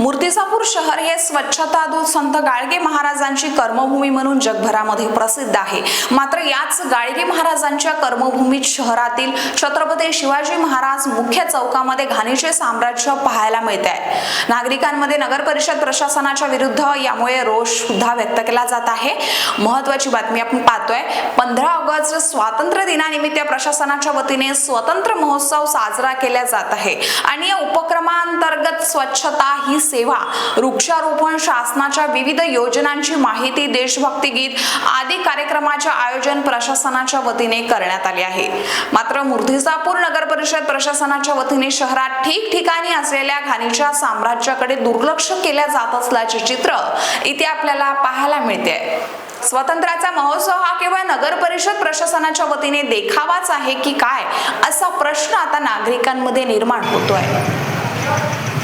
मूर्तिजापूर शहर हे स्वच्छता दूत संत गाळगे महाराजांची कर्मभूमी म्हणून जगभरामध्ये प्रसिद्ध आहे. मात्र याच गाळगे महाराजांच्या कर्मभूमीत शहरातील छत्रपती शिवाजी महाराज मुख्य चौकामध्ये घाणीचे साम्राज्य पाहायला मिळते आहे नागरिकांमध्ये नगर परिषद प्रशासनाच्या विरुद्ध यामुळे रोष सुद्धा व्यक्त केला जात आहे. महत्वाची बातमी आपण पाहतोय पंधरा ऑगस्ट स्वातंत्र्य दिनानिमित्त प्रशासनाच्या वतीने स्वतंत्र महोत्सव साजरा केला जात आहे. आणि या अंतर्गत स्वच्छता ही सेवा. वृक्षारोपण शासनाच्या विविध योजनांची माहिती देशभक्ती गीत आदी कार्यक्रमाचे आयोजन प्रशासनाच्या वतीने करण्यात आले आहे. मात्र मूर्तिजापूर नगर परिषद प्रशासनाच्या वतीने शहरात ठिकठिकाणी असलेल्या घाणीच्या साम्राज्याकडे दुर्लक्ष केल्या जात असल्याचे चित्र इथे आपल्याला पाहायला मिळते. स्वातंत्र्याचा महोत्सव हा केवळ नगर परिषद प्रशासनाच्या वतीने देखावाच आहे की काय असा प्रश्न आता नागरिकांमध्ये निर्माण होतोय. Thank you.